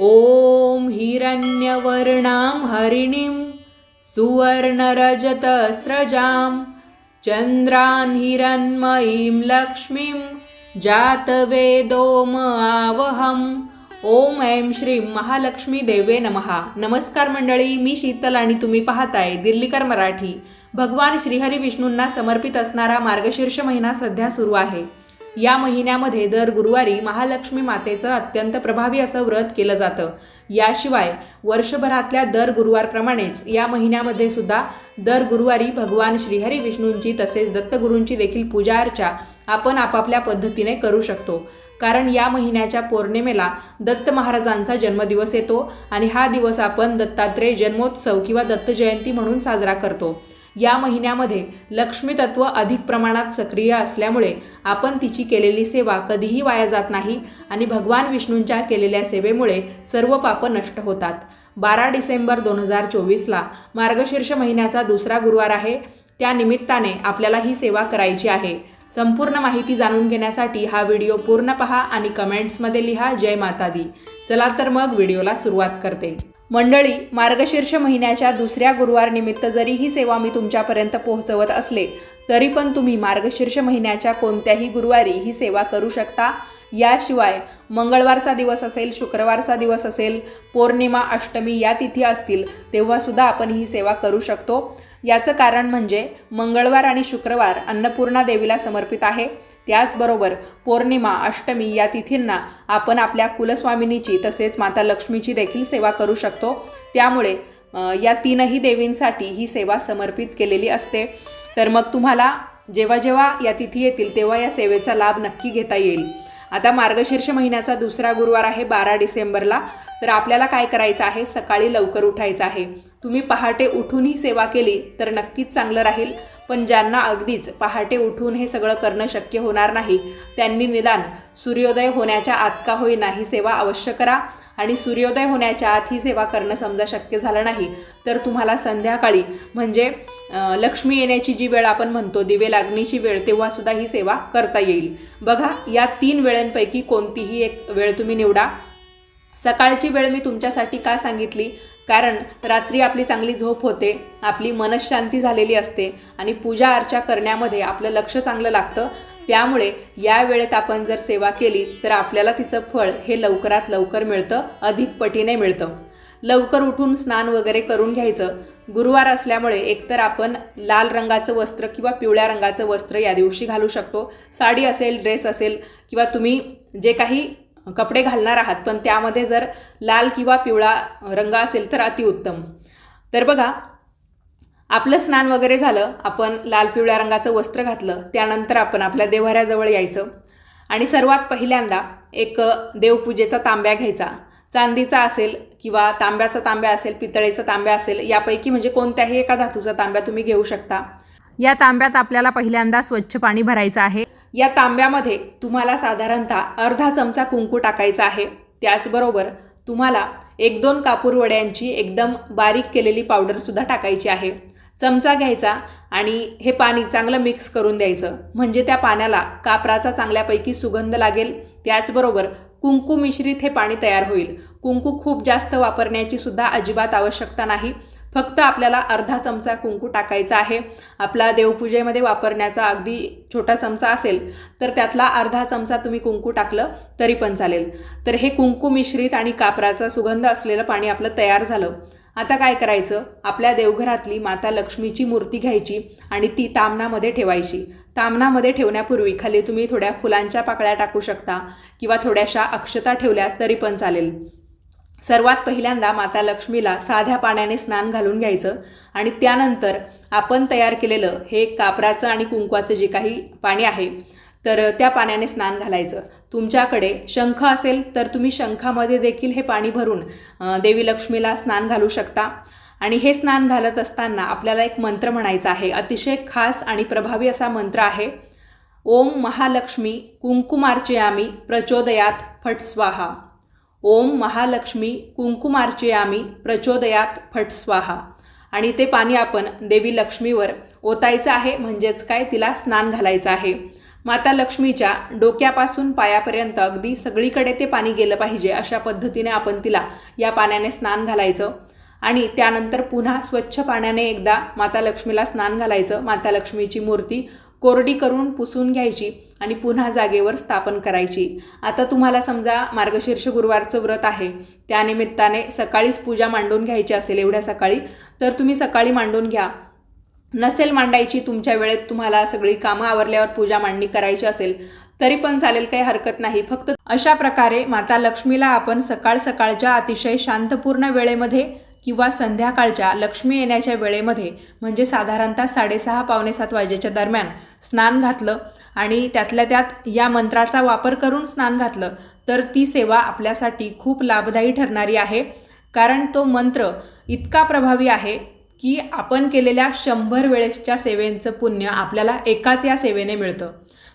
ॐ हिरण्यवर्णां हरिणीं सुवर्णरजतस्रजां चन्द्रान् हिरण्मयीं लक्ष्मीं जातवेदोम आवहम् ओम ऐं श्रीं महालक्ष्मी देवे नमहा नमस्कार मंडळी मी शीतल आणि तुम्ही पाहताय दिल्लीकर मराठी. भगवान श्रीहरी विष्णूंना समर्पित असणारा मार्गशीर्ष महिना सध्या सुरू आहे. या महिन्यामध्ये दर गुरुवारी महालक्ष्मी मातेचं अत्यंत प्रभावी असं व्रत केलं जातं. याशिवाय वर्षभरातल्या दर गुरुवारप्रमाणेच या महिन्यामध्ये सुद्धा दर गुरुवारी भगवान श्रीहरी विष्णूंची तसेच दत्तगुरूंची देखील पूजा अर्चा आपण आपापल्या पद्धतीने करू शकतो. कारण या महिन्याच्या पौर्णिमेला दत्त महाराजांचा जन्मदिवस येतो आणि हा दिवस आपण दत्तात्रेय जन्मोत्सव किंवा दत्तजयंती म्हणून साजरा करतो. या महिन्यामध्ये लक्ष्मी तत्व अधिक प्रमाणात सक्रिय असल्यामुळे आपण तिची केलेली सेवा कधीही वाया जात नाही आणि भगवान विष्णूंच्या केलेल्या सेवेमुळे सर्व पापं नष्ट होतात. बारा डिसेंबर दोन हजार चोवीसला मार्गशीर्ष महिन्याचा दुसरा गुरुवार आहे. त्या निमित्ताने आपल्याला ही सेवा करायची आहे. संपूर्ण माहिती जाणून घेण्यासाठी हा व्हिडिओ पूर्ण पहा आणि कमेंट्समध्ये लिहा जय माता दी. चला तर मग व्हिडिओला सुरुवात करते. मंडळी मार्गशीर्ष महिन्याच्या दुसऱ्या गुरुवार निमित्त जरी ही सेवा मी तुमच्यापर्यंत पोहोचवत असले तरी पण तुम्ही मार्गशीर्ष महिन्याच्या कोणत्याही गुरुवारी ही सेवा करू शकता. याशिवाय मंगळवारचा दिवस असेल शुक्रवारचा दिवस असेल पौर्णिमा अष्टमी या तिथी असतील तेव्हासुद्धा आपण ही सेवा करू शकतो. याचं कारण म्हणजे मंगळवार आणि शुक्रवार अन्नपूर्णा देवीला समर्पित आहे. त्याचबरोबर पौर्णिमा अष्टमी या तिथींना आपण आपल्या कुलस्वामिनीची तसेच माता लक्ष्मीची देखील सेवा करू शकतो. त्यामुळे या तीनही देवींसाठी ही सेवा समर्पित केलेली असते. तर मग तुम्हाला जेव्हा जेव्हा या तिथी येतील तेव्हा या सेवेचा लाभ नक्की घेता येईल. आता मार्गशीर्ष महिन्याचा दुसरा गुरुवार आहे बारा डिसेंबरला. तर आपल्याला काय करायचं आहे? सकाळी लवकर उठायचं आहे. तुम्ही पहाटे उठून ही सेवा केली तर नक्कीच चांगलं राहील. पण ज्यांना अगदीच पहाटे उठून हे सगळं करणं शक्य होणार नाही त्यांनी निदान सूर्योदय होण्याच्या आत का होईना ही सेवा अवश्य करा. आणि सूर्योदय होण्याच्या आत ही सेवा करणं समजा शक्य झालं नाही तर तुम्हाला संध्याकाळी म्हणजे लक्ष्मी येण्याची जी वेळ आपण म्हणतो दिवे लागणीची वेळ तेव्हासुद्धा ही सेवा करता येईल. बघा या तीन वेळांपैकी कोणतीही एक वेळ तुम्ही निवडा. सकाळची वेळ मी तुमच्यासाठी का सांगितली? कारण रात्री आपली चांगली झोप होते आपली मनशांती झालेली असते आणि पूजा अर्चा करण्यामध्ये आपलं लक्ष चांगलं लागतं. त्यामुळे या वेळेत आपण जर सेवा केली तर आपल्याला तिचं फळ हे लवकरात लवकर मिळतं अधिक पटीने मिळतं. लवकर उठून स्नान वगैरे करून घ्यायचं. गुरुवार असल्यामुळे एकतर आपण लाल रंगाचं वस्त्र किंवा पिवळ्या रंगाचं वस्त्र या दिवशी घालू शकतो. साडी असेल ड्रेस असेल किंवा तुम्ही जे काही कपडे घालणार आहात पण त्यामध्ये जर लाल किंवा पिवळा रंग असेल तर अतिउत्तम. तर बघा आपलं स्नान वगैरे झालं आपण लाल पिवळ्या रंगाचं वस्त्र घातलं त्यानंतर आपण आपल्या देव्हाऱ्याजवळ यायचं. आणि सर्वात पहिल्यांदा एक देवपूजेचा तांब्या घ्यायचा. चांदीचा असेल किंवा तांब्याचा तांब्या असेल पितळेचा तांब्या असेल यापैकी म्हणजे कोणत्याही एका धातूचा तांब्या तुम्ही घेऊ शकता. या तांब्यात आपल्याला पहिल्यांदा स्वच्छ पाणी भरायचं आहे. या तांब्यामध्ये तुम्हाला साधारणतः अर्धा चमचा कुंकू टाकायचा आहे. त्याचबरोबर तुम्हाला एक दोन कापूरवड्यांची एकदम बारीक केलेली पावडरसुद्धा टाकायची आहे. चमचा घ्यायचा आणि हे पाणी चांगलं मिक्स करून द्यायचं. म्हणजे त्या पाण्याला कापराचा चांगल्यापैकी सुगंध लागेल. त्याचबरोबर कुंकू मिश्रित हे पाणी तयार होईल. कुंकू खूप जास्त वापरण्याची सुद्धा अजिबात आवश्यकता नाही. फक्त आपल्याला अर्धा चमचा कुंकू टाकायचा आहे. आपला देवपूजेमध्ये वापरण्याचा अगदी छोटा चमचा असेल तर त्यातला अर्धा चमचा तुम्ही कुंकू टाकलं तरी पण चालेल. तर हे कुंकू मिश्रित आणि कापराचा सुगंध असलेलं पाणी आपलं तयार झालं. आता काय करायचं? आपल्या देवघरातली माता लक्ष्मीची मूर्ती घ्यायची आणि ती तामणामध्ये ठेवायची. तामणामध्ये ठेवण्यापूर्वी खाली तुम्ही थोड्या फुलांच्या पाकळ्या टाकू शकता किंवा थोड्याशा अक्षता ठेवल्या तरी पण चालेल. सर्वात पहिल्यांदा माता लक्ष्मीला साध्या पाण्याने स्नान घालून घ्यायचं आणि त्यानंतर आपण तयार केलेलं हे कापराचं आणि कुंकवाचं जे काही पाणी आहे तर त्या पाण्याने स्नान घालायचं. तुमच्याकडे शंख असेल तर तुम्ही शंखामध्ये देखील हे पाणी भरून देवी लक्ष्मीला स्नान घालू शकता. आणि हे स्नान घालत असताना आपल्याला एक मंत्र म्हणायचा आहे. अतिशय खास आणि प्रभावी असा मंत्र आहे. ओम महालक्ष्मी कुंकुमार्चयामी प्रचोदयात फट स्वाहा. ओम महालक्ष्मी कुंकुमार्चयामी प्रचोदयात फट स्वाहा. आणि ते पाणी आपण देवी लक्ष्मीवर ओतायचं आहे म्हणजेच काय तिला स्नान घालायचं आहे. माता लक्ष्मीच्या डोक्यापासून पायापर्यंत अगदी सगळीकडे ते पाणी गेलं पाहिजे अशा पद्धतीने आपण तिला या पाण्याने स्नान घालायचं. आणि त्यानंतर पुन्हा स्वच्छ पाण्याने एकदा माता लक्ष्मीला स्नान घालायचं. माता लक्ष्मीची मूर्ती कोरडी करून पुसून घ्यायची आणि पुन्हा जागेवर स्थापन करायची. आता तुम्हाला समजा मार्गशीर्ष गुरुवारचं व्रत आहे. त्यानिमित्ताने सकाळीच पूजा मांडून घ्यायची असेल एवढ्या सकाळी तर तुम्ही सकाळी मांडून घ्या. नसेल मांडायची तुमच्या वेळेत तुम्हाला सगळी कामं आवरल्यावर पूजा मांडणी करायची असेल तरी पण चालेल काही हरकत नाही. फक्त अशा प्रकारे माता लक्ष्मीला आपण सकाळ सकाळच्या अतिशय शांतपूर्ण वेळेमध्ये किंवा संध्याकाळच्या लक्ष्मी येण्याच्या वेळेमध्ये म्हणजे साधारणतः साडेसहा पावणे सात वाजेच्या दरम्यान स्नान घातलं आणि त्यातल्या त्यात या मंत्राचा वापर करून स्नान घातलं तर ती सेवा आपल्यासाठी खूप लाभदायी ठरणारी आहे. कारण तो मंत्र इतका प्रभावी आहे की आपण केलेल्या शंभर वेळेसच्या सेवेंचं पुण्य आपल्याला एकाच या सेवेने मिळतं.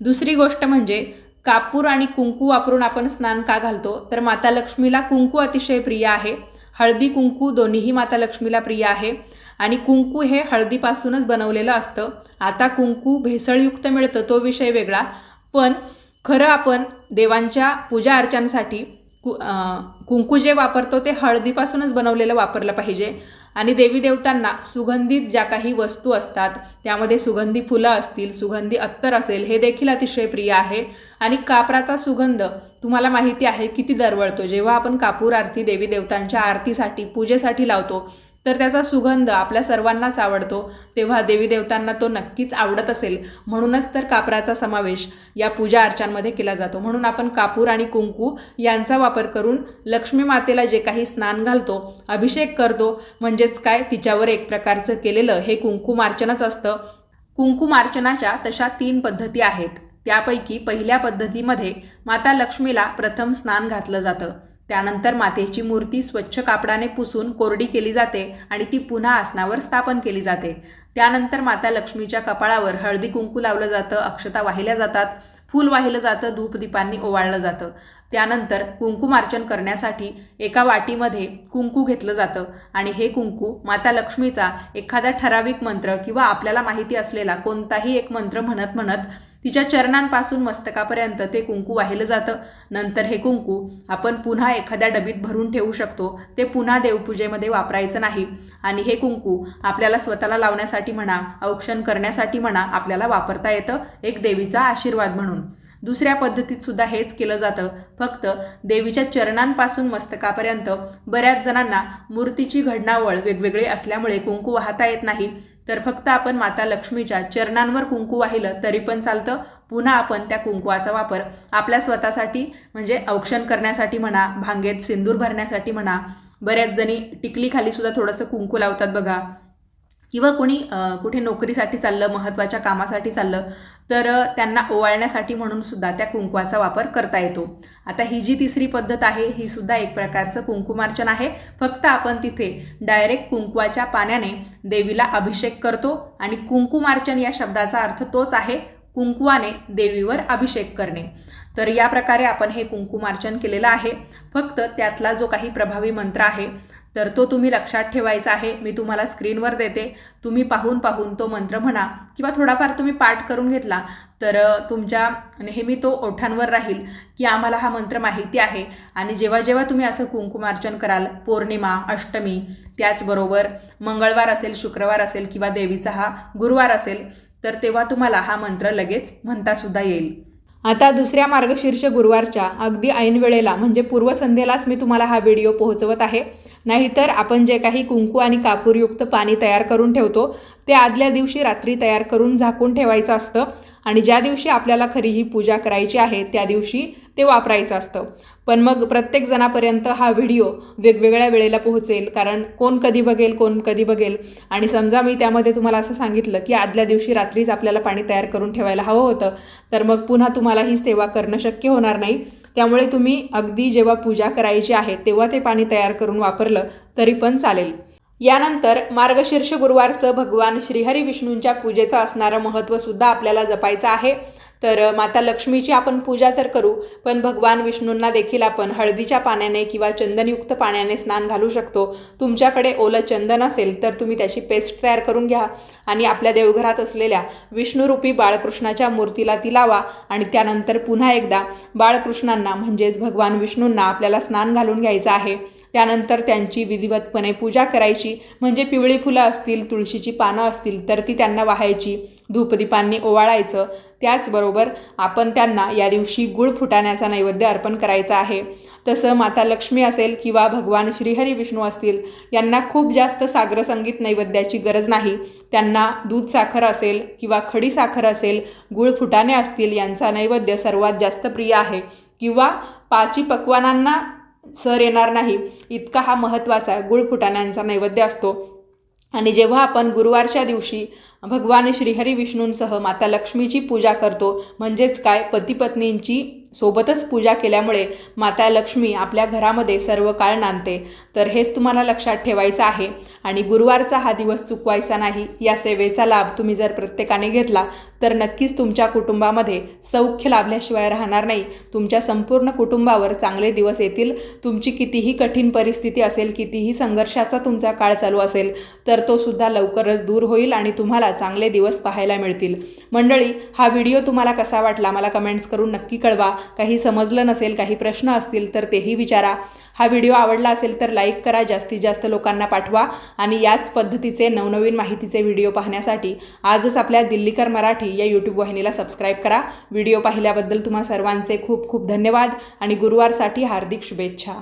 दुसरी गोष्ट म्हणजे कापूर आणि कुंकू वापरून आपण स्नान का घालतो? तर माता लक्ष्मीला कुंकू अतिशय प्रिय आहे. हळदी कुंकू दोन्हीही माता लक्ष्मीला प्रिय आहे. आणि कुंकू हे हळदीपासूनच बनवलेलं असतं. आता कुंकू भेसळयुक्त मिळतं तो विषय वेगळा. पण खरं आपण देवांच्या पूजा अर्चांसाठी कु कुंकू जे वापरतो ते हळदीपासूनच बनवलेलं वापरलं पाहिजे. आणि देवी देवतांना सुगंधित ज्या काही वस्तू असतात त्यामध्ये सुगंधी फुलं असतील सुगंधी अत्तर असेल हे देखील अतिशय प्रिय आहे. आणि कापराचा सुगंध तुम्हाला माहिती आहे किती दरवळतो. जेव्हा आपण कापूर आरती देवी देवतांच्या आरतीसाठी पूजेसाठी लावतो तर त्याचा सुगंध आपल्या सर्वांनाच आवडतो. तेव्हा देवी देवतांना तो नक्कीच आवडत असेल. म्हणूनच तर कापराचा समावेश या पूजा अर्चांमध्ये केला जातो. म्हणून आपण कापूर आणि कुंकू यांचा वापर करून लक्ष्मी मातेला जे काही स्नान घालतो अभिषेक करतो म्हणजेच काय? तिच्यावर एक प्रकारचं केलेलं हे कुंकुमार्चनच असतं. कुंकुमार्चनाच्या तशा तीन पद्धती आहेत. त्यापैकी पहिल्या पद्धतीमध्ये माता लक्ष्मीला प्रथम स्नान घातलं जातं. त्यानंतर मातेची मूर्ती स्वच्छ कापडाने पुसून कोरडी केली जाते आणि ती पुन्हा आसनावर स्थापन केली जाते. त्यानंतर माता लक्ष्मीच्या कपाळावर हळदी कुंकू लावलं जातं अक्षता वाहिल्या जातात फूल वाहिलं जातं धूपदीपांनी ओवाळलं जातं. त्यानंतर कुंकुमार्चन करण्यासाठी एका वाटीमध्ये कुंकू घेतलं जातं आणि हे कुंकू माता लक्ष्मीचा एखादा ठराविक मंत्र किंवा आपल्याला माहिती असलेला कोणताही एक मंत्र म्हणत म्हणत तिच्या चरणांपासून मस्तकापर्यंत ते कुंकू वाहिलं जातं. नंतर हे कुंकू आपण पुन्हा एखाद्या डबीत भरून ठेवू शकतो. ते पुन्हा देवपूजेमध्ये वापरायचं नाही. आणि हे कुंकू आपल्याला स्वतःला लावण्यासाठी म्हणा औक्षण करण्यासाठी म्हणा आपल्याला वापरता येतं. एक देवीचा आशीर्वाद म्हणून. दुसऱ्या पद्धतीत सुद्धा हेच केलं जातं. फक्त देवीच्या चरणांपासून मस्तकापर्यंत बऱ्याच जणांना मूर्तीची घडणावळ वेगवेगळी असल्यामुळे कुंकू वाहता येत नाही. तर फक्त आपण माता लक्ष्मीच्या चरणांवर कुंकू वाहिलं तरी पण चालतं. पुन्हा आपण त्या कुंकवाचा वापर आपल्या स्वतःसाठी म्हणजे औक्षण करण्यासाठी म्हणा भांगेत सिंदूर भरण्यासाठी म्हणा बऱ्याच जणी टिकलीखाली सुद्धा थोडंसं कुंकू लावतात बघा. किंवा कोणी कुठे नोकरीसाठी चाललं महत्त्वाच्या कामासाठी चाललं तर त्यांना ओवाळण्यासाठी म्हणून सुद्धा त्या कुंकवाचा वापर करता येतो. आता ही जी तिसरी पद्धत आहे ही सुद्धा एक प्रकारचं कुंकुमार्चन आहे. फक्त आपण तिथे डायरेक्ट कुंकवाच्या पाण्याने देवीला अभिषेक करतो आणि कुंकुमार्चन या शब्दाचा अर्थ तोच आहे कुंकवाने देवीवर अभिषेक करणे. तर या प्रकारे आपण हे कुंकुमार्चन केलेलं आहे. फक्त त्यातला जो काही प्रभावी मंत्र आहे तर तो तुम्ही लक्षात ठेवायचा आहे. मी तुम्हाला स्क्रीनवर देते. तुम्ही पाहून पाहून तो मंत्र म्हणा किंवा थोडाफार तुम्ही पाठ करून घेतला तर तुमच्या नेहमी तो ओठांवर राहील की आम्हाला हा मंत्र माहिती आहे. आणि जेव्हा जेव्हा तुम्ही असं कुंकुमार्चन कराल पौर्णिमा अष्टमी त्याचबरोबर मंगळवार असेल शुक्रवार असेल किंवा देवीचा हा गुरुवार असेल तर तेव्हा तुम्हाला हा मंत्र लगेच म्हणतासुद्धा येईल. आता दुसऱ्या मार्गशीर्ष गुरुवारच्या अगदी ऐन वेळेला म्हणजे पूर्वसंध्येलाच मी तुम्हाला हा व्हिडिओ पोहोचवत आहे. नाहीतर आपण जे काही कुंकू आणि कापूरयुक्त पाणी तयार करून ठेवतो ते आदल्या दिवशी रात्री तयार करून झाकून ठेवायचं असतं. आणि ज्या दिवशी आपल्याला खरी ही पूजा करायची आहे त्या दिवशी ते वापरायचं असतं. पण मग प्रत्येक जणापर्यंत हा व्हिडिओ वेगवेगळ्या वेळेला पोहोचेल. कारण कोण कधी बघेल कोण कधी बघेल. आणि समजा मी त्यामध्ये तुम्हाला असं सांगितलं की आदल्या दिवशी रात्रीच आपल्याला पाणी तयार करून ठेवायला हवं होतं तर मग पुन्हा तुम्हाला ही सेवा करणं शक्य होणार नाही. त्यामुळे तुम्ही अगदी जेव्हा पूजा करायची आहे तेव्हा ते पाणी तयार करून वापरलं तरी पण चालेल. यानंतर मार्गशीर्ष गुरुवारचं भगवान श्रीहरी विष्णूंच्या पूजेचं असणारं महत्त्वसुद्धा आपल्याला जपायचं आहे. तर माता लक्ष्मीची आपण पूजा तर करू पण भगवान विष्णूंना देखील आपण हळदीच्या पाण्याने किंवा चंदनयुक्त पाण्याने स्नान घालू शकतो. तुमच्याकडे ओलं चंदन असेल तर तुम्ही त्याची पेस्ट तयार करून घ्या आणि आपल्या देवघरात असलेल्या विष्णुरूपी बाळकृष्णाच्या मूर्तीला ती लावा आणि त्यानंतर पुन्हा एकदा बाळकृष्णांना म्हणजेच भगवान विष्णूंना आपल्याला स्नान घालून घ्यायचं आहे. त्यानंतर त्यांची विधिवतपणे पूजा करायची. म्हणजे पिवळी फुलं असतील तुळशीची पानं असतील तर ती त्यांना वाहायची. धूपदीपांनी ओवाळायचं. त्याचबरोबर आपण त्यांना या दिवशी गुळ फुटाण्याचा नैवेद्य अर्पण करायचा आहे. तसं माता लक्ष्मी असेल किंवा भगवान श्रीहरी विष्णू असतील यांना खूप जास्त सागर संगीत नैवेद्याची गरज नाही. त्यांना दूध साखर असेल किंवा खडी साखर असेल गुळ फुटाणे असतील यांचा नैवेद्य सर्वात जास्त प्रिय आहे. किंवा पाची पक्वानांना सर येणार नाही. इतका हा महत्त्वाचा गुळ फुटाण्यांचा नैवेद्य असतो. आणि जेव्हा आपण गुरुवारच्या दिवशी भगवान श्रीहरी विष्णूंसह माता लक्ष्मीची पूजा करतो. म्हणजेच काय? पतीपत्नींची सोबतच पूजा केल्यामुळे माता लक्ष्मी आपल्या घरामध्ये सर्व काळ नांदते. तर हेच तुम्हाला लक्षात ठेवायचं आहे. आणि गुरुवारचा हा दिवस चुकवायचा नाही. या सेवेचा लाभ तुम्ही जर प्रत्येकाने घेतला तर नक्कीच तुमच्या कुटुंबामध्ये सौख्य लाभल्याशिवाय राहणार नाही. तुमच्या संपूर्ण कुटुंबावर चांगले दिवस येतील. तुमची कितीही कठीण परिस्थिती असेल कितीही संघर्षाचा तुमचा काळ चालू असेल तर तो सुद्धा लवकरच दूर होईल आणि तुम्हाला चांगले दिवस पाहायला मिळतील. मंडळी हा व्हिडिओ तुम्हाला कसा वाटला मला कमेंट्स करून नक्की कळवा. काही समजलं नसेल काही प्रश्न असतील तर तेही विचारा. हा व्हिडिओ आवडला असेल तर लाईक करा जास्तीत जास्त लोकांना पाठवा आणि याच पद्धतीचे नवनवीन माहितीचे व्हिडिओ पाहण्यासाठी आजच आपल्या दिल्लीकर मराठी या यूट्यूब वाहिनीला सबस्क्राईब करा. व्हिडिओ पाहिल्याबद्दल तुम्हा सर्वांचे खूप खूप धन्यवाद आणि गुरुवारसाठी हार्दिक शुभेच्छा.